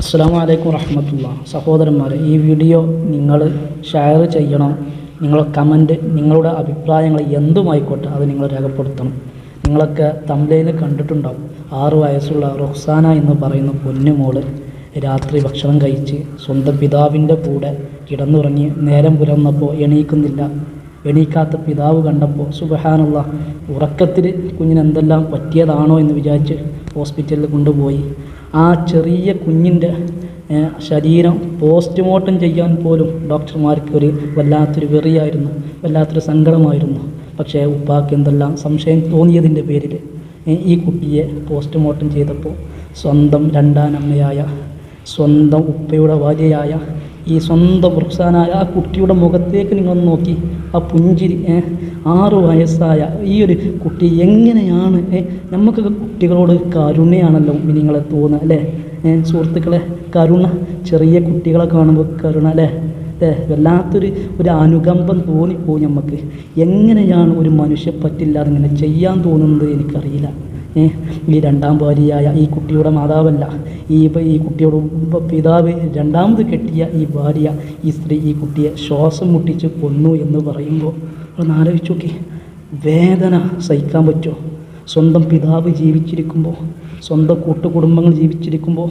അസ്സാം വലൈക്കും വറഹമത്തുള്ള. സഹോദരന്മാരെ ഈ വീഡിയോ നിങ്ങൾ ഷെയർ ചെയ്യണം. നിങ്ങൾ കമന്റ് നിങ്ങളുടെ അഭിപ്രായങ്ങൾ എന്തുമായിക്കോട്ടെ അത് നിങ്ങൾ രേഖപ്പെടുത്തണം. നിങ്ങളൊക്കെ തമിഴയിൽ കണ്ടിട്ടുണ്ടാവും. ആറ് വയസ്സുള്ള റൊഹ്സാന എന്ന് പറയുന്ന പൊന്നുമോൾ രാത്രി ഭക്ഷണം കഴിച്ച് സ്വന്തം പിതാവിന്റെ കൂടെ കിടന്നുറങ്ങി നേരം പുലർന്നപ്പോൾ എണീക്കുന്നില്ല. എണീക്കാത്ത പിതാവ് കണ്ടപ്പോൾ സുബഹാനുള്ള ഉറക്കത്തിൽ കുഞ്ഞിനെന്തെല്ലാം പറ്റിയതാണോ? എന്ന് വിചാരിച്ച് ഹോസ്പിറ്റലിൽ കൊണ്ടുപോയി. ആ ചെറിയ കുഞ്ഞിന്റെ ശരീരം പോസ്റ്റ്മോർട്ടം ചെയ്യാൻ പോലും ഡോക്ടർമാർക്ക് ഒരു വല്ലാത്തൊരു വെറിയായിരുന്നു വല്ലാത്തൊരു സങ്കടമായിരുന്നു. പക്ഷേ ഉപ്പാക്ക് എന്തെല്ലാം സംശയം തോന്നിയതിന്റെ പേരിൽ ഈ കുട്ടിയെ പോസ്റ്റ്മോർട്ടം ചെയ്തപ്പോൾ സ്വന്തം രണ്ടാനമ്മയായ സ്വന്തം ഉപ്പയുടെ ഭാര്യയായ ഈ സ്വന്തം വൃക്ഷാനായ ആ കുട്ടിയുടെ മുഖത്തേക്ക് നിങ്ങൾ നോക്കി. ആ പുഞ്ചിരി ആറ് വയസ്സായ ഈ ഒരു കുട്ടി എങ്ങനെയാണ് നമുക്കൊക്കെ കുട്ടികളോട് കരുണയാണല്ലോ നിങ്ങളെ തോന്നുക അല്ലേ? സുഹൃത്തുക്കളെ കരുണ ചെറിയ കുട്ടികളെ കാണുമ്പോൾ കരുണ അല്ലേ? അല്ലേ വല്ലാത്തൊരു ഒരു അനുകമ്പം തോന്നിപ്പോയി നമുക്ക് എങ്ങനെയാണ് ഒരു മനുഷ്യ പറ്റില്ലാതെ ഇങ്ങനെ ചെയ്യാൻ തോന്നുന്നത് എനിക്കറിയില്ല. ഈ രണ്ടാം ഭാര്യയായ ഈ കുട്ടിയുടെ മാതാവല്ല. ഈ ഈ കുട്ടിയുടെ പിതാവ് രണ്ടാമത് കെട്ടിയ ഈ ഭാര്യ ഈ സ്ത്രീ ഈ കുട്ടിയെ ശ്വാസം മുട്ടിച്ച് കൊന്നു എന്ന് പറയുമ്പോൾ ഒന്ന് ആലോചിച്ച് നോക്കി. വേദന സഹിക്കാൻ പറ്റുമോ സ്വന്തം പിതാവ് ജീവിച്ചിരിക്കുമ്പോൾ സ്വന്തം കൂട്ടുകുടുംബങ്ങൾ ജീവിച്ചിരിക്കുമ്പോൾ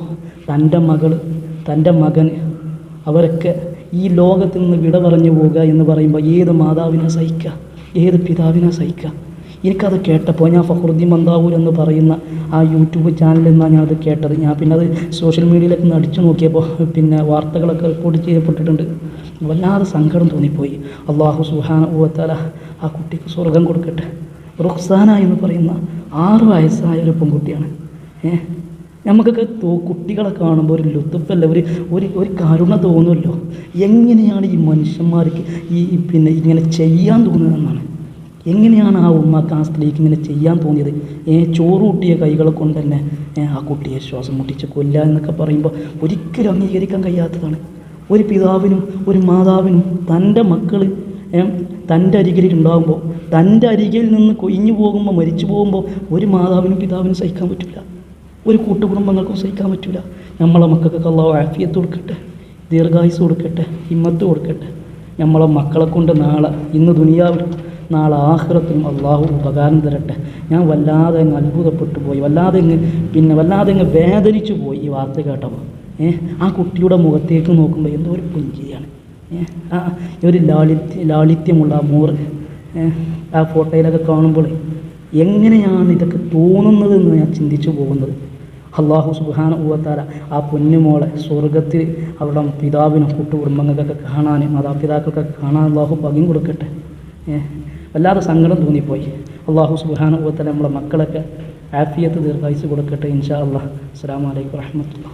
തന്റെ മകൾ തന്റെ മകൻ അവരൊക്കെ ഈ ലോകത്തിൽ നിന്ന് വിട പറഞ്ഞു പോവുക എന്ന് പറയുമ്പോൾ ഏത് മാതാവിനെ സഹിക്കുക ഏത് പിതാവിനെ സഹിക്കുക എനിക്കത് കേട്ടപ്പോൾ ഞാൻ ഫഹ്റുദ്ദീൻ മന്ദാവൂർ എന്ന് പറയുന്ന ആ യൂട്യൂബ് ചാനലിൽ നിന്നാണ് ഞാനത് കേട്ടത്. ഞാൻ പിന്നെ അത് സോഷ്യൽ മീഡിയയിലൊക്കെ ഒന്ന് അടിച്ചു നോക്കിയപ്പോൾ പിന്നെ വാർത്തകളൊക്കെ റിപ്പോർട്ട് ചെയ്യപ്പെട്ടിട്ടുണ്ട്. വല്ലാതെ സങ്കടം തോന്നിപ്പോയി. അള്ളാഹു സുഹാന ഊവത്താല ആ കുട്ടിക്ക് സ്വർഗം കൊടുക്കട്ടെ. റുഖ്സാന എന്ന് പറയുന്ന ആറ് വയസ്സായ ഒരു പെൺകുട്ടിയാണ്. ഏഹ് നമുക്കൊക്കെ തോ കുട്ടികളെ കാണുമ്പോൾ ഒരു ലുത്തുപ്പല്ല ഒരു ഒരു ഒരു കരുണ തോന്നുമല്ലോ. എങ്ങനെയാണ് ഈ മനുഷ്യന്മാർക്ക് ഈ പിന്നെ ഇങ്ങനെ ചെയ്യാൻ തോന്നുന്നതെന്നാണ്. എങ്ങനെയാണ് ആ ഉമ്മക്ക് ആ സ്ത്രീക്ക് ഇങ്ങനെ ചെയ്യാൻ തോന്നിയത്? ഏ ചോറൂട്ടിയ കൈകളെ കൊണ്ട് തന്നെ ആ കുട്ടിയെ ശ്വാസം മുട്ടിച്ച് കൊല്ല എന്നൊക്കെ പറയുമ്പോൾ ഒരിക്കലും അംഗീകരിക്കാൻ കഴിയാത്തതാണ്. ഒരു പിതാവിനും ഒരു മാതാവിനും തന്റെ മക്കൾ തന്റെ അരികിൽ ഉണ്ടാകുമ്പോൾ തന്റെ അരികിൽ നിന്ന് കൊയിഞ്ഞു പോകുമ്പോൾ മരിച്ചു പോകുമ്പോൾ ഒരു മാതാവിനും പിതാവിനും സഹിക്കാൻ പറ്റില്ല ഒരു കൂട്ടുകുടുംബങ്ങൾക്കും സഹിക്കാൻ പറ്റില്ല നമ്മളെ മക്കൾക്ക് അള്ളാഹു ആഫിയത്ത് കൊടുക്കട്ടെ ദീർഘായുസ് കൊടുക്കട്ടെ ഹിമ്മത്ത് കൊടുക്കട്ടെ. നമ്മളെ മക്കളെ കൊണ്ട് നാളെ ഇന്ന് ദുനിയാവിലും നാളെ ആഹ്റത്തിനും അള്ളാഹു ഉപകാരം തരട്ടെ. ഞാൻ വല്ലാതെ അങ്ങ് അത്ഭുതപ്പെട്ടു പോയി. വല്ലാതെ അങ്ങ് പിന്നെ വല്ലാതെ അങ്ങ് വേദനിച്ചു പോയി ഈ വാർത്ത കേട്ടപ്പോൾ. ഏ? ആ കുട്ടിയുടെ മുഖത്തേക്ക് നോക്കുമ്പോൾ എന്തോ ഒരു പുഞ്ചിരിയാണ്. ഏ? ആ ഒരു ലാളിത്യ ലാളിത്യമുള്ള ഏ? ആ ഫോട്ടോയിലൊക്കെ കാണുമ്പോൾ എങ്ങനെയാണ് ഇതൊക്കെ തോന്നുന്നതെന്ന് ഞാൻ ചിന്തിച്ചു പോകുന്നത്. അള്ളാഹു സുബാന ഊവത്താര ആ പൊന്നുമോളെ സ്വർഗത്തിൽ അവരുടെ പിതാവിനും കൂട്ടുകുടുംബങ്ങൾക്കൊക്കെ കാണാൻ മാതാപിതാക്കൾക്കൊക്കെ കാണാൻ അള്ളാഹു പകിയും കൊടുക്കട്ടെ. വല്ലാതെ സങ്കടം തോന്നിപ്പോയി. അള്ളാഹു സുബാന നമ്മളെ മക്കളൊക്കെ ആഫിയത്ത് ദീർഘായുസ് കൊടുക്കട്ടെ ഇൻഷാ അള്ളാഹ്. അസ്സാം വലൈക്കും വാഹമത്തുള്ള